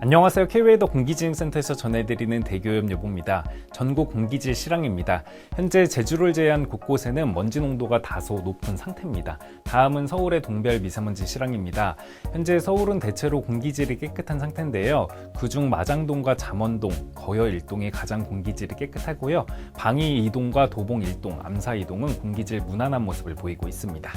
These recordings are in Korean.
안녕하세요. K웨이더 공기지능센터에서 전해드리는 대교염 여보입니다. 전국 공기질 실황입니다. 현재 제주를 제외한 곳곳에는 먼지 농도가 다소 높은 상태입니다. 다음은 서울의 동별 미세먼지 실황입니다. 현재 서울은 대체로 공기질이 깨끗한 상태인데요. 그중 마장동과 잠원동, 거여 1동이 가장 공기질이 깨끗하고요. 방이 2동과 도봉 1동, 암사 2동은 공기질 무난한 모습을 보이고 있습니다.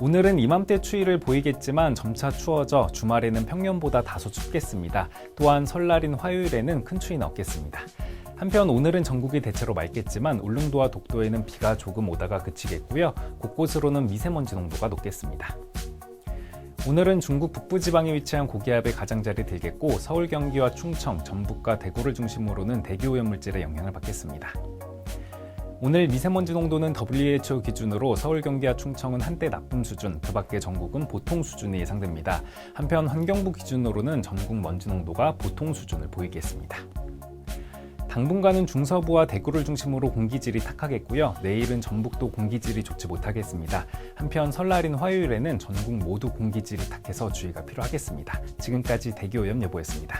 오늘은 이맘때 추위를 보이겠지만 점차 추워져 주말에는 평년보다 다소 춥겠습니다. 또한 설날인 화요일에는 큰 추위는 없겠습니다. 한편 오늘은 전국이 대체로 맑겠지만 울릉도와 독도에는 비가 조금 오다가 그치겠고요. 곳곳으로는 미세먼지 농도가 높겠습니다. 오늘은 중국 북부 지방에 위치한 고기압의 가장자리 들겠고 서울, 경기와 충청, 전북과 대구를 중심으로는 대기 오염 물질의 영향을 받겠습니다. 오늘 미세먼지 농도는 WHO 기준으로 서울, 경기와 충청은 한때 나쁨 수준, 그 밖의 전국은 보통 수준이 예상됩니다. 한편 환경부 기준으로는 전국 먼지 농도가 보통 수준을 보이겠습니다. 당분간은 중서부와 대구를 중심으로 공기질이 탁하겠고요. 내일은 전북도 공기질이 좋지 못하겠습니다. 한편 설날인 화요일에는 전국 모두 공기질이 탁해서 주의가 필요하겠습니다. 지금까지 대기오염 예보였습니다.